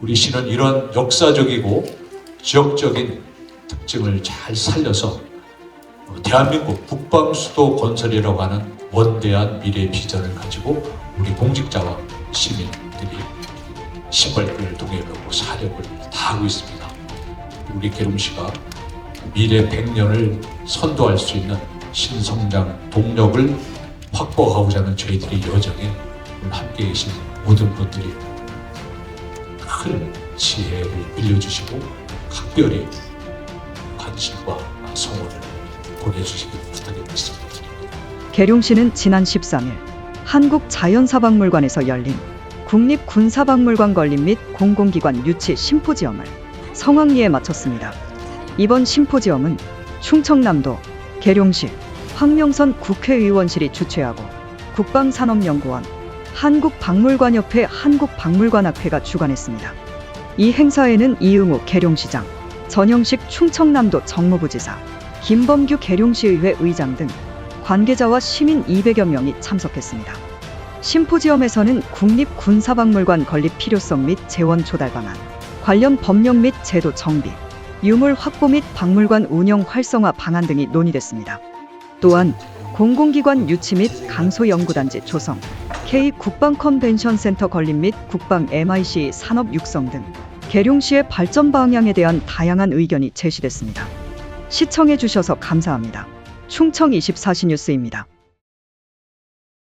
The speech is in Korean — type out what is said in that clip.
우리 시는 이런 역사적이고 지역적인 특징을 잘 살려서 어, 대한민국 북방수도 건설이라고 하는 원대한 미래 비전을 가지고 우리 공직자와 시민들이 신발끈을 동행하고 사력을 다하고 있습니다. 우리 계룡시가 미래 100년을 선도할 수 있는 신성장 동력을 확보하고자 하는 저희들의 여정에 함께 계신 모든 분들이 큰 지혜를 빌려주시고 각별히 관심과 성원을 보내주시길 부탁드리겠습니다. 계룡시는 지난 13일 한국자연사박물관에서 열린 국립군사박물관 건립 및 공공기관 유치 심포지엄을 성황리에 마쳤습니다. 이번 심포지엄은 충청남도 계룡시 황명선 국회의원실이 주최하고 국방산업연구원 한국박물관협회 한국박물관학회가 주관했습니다. 이 행사에는 이응우 계룡시장, 전영식 충청남도 정무부지사, 김범규 계룡시의회 의장 등 관계자와 시민 200여 명이 참석했습니다. 심포지엄에서는 국립군사박물관 건립 필요성 및 재원 조달 방안, 관련 법령 및 제도 정비, 유물 확보 및 박물관 운영 활성화 방안 등이 논의됐습니다. 또한 공공기관 유치 및 강소연구단지 조성, K 국방 컨벤션 센터 건립 및 국방 MIC 산업 육성 등 계룡시의 발전 방향에 대한 다양한 의견이 제시됐습니다. 시청해 주셔서 감사합니다. 충청 24시 뉴스입니다.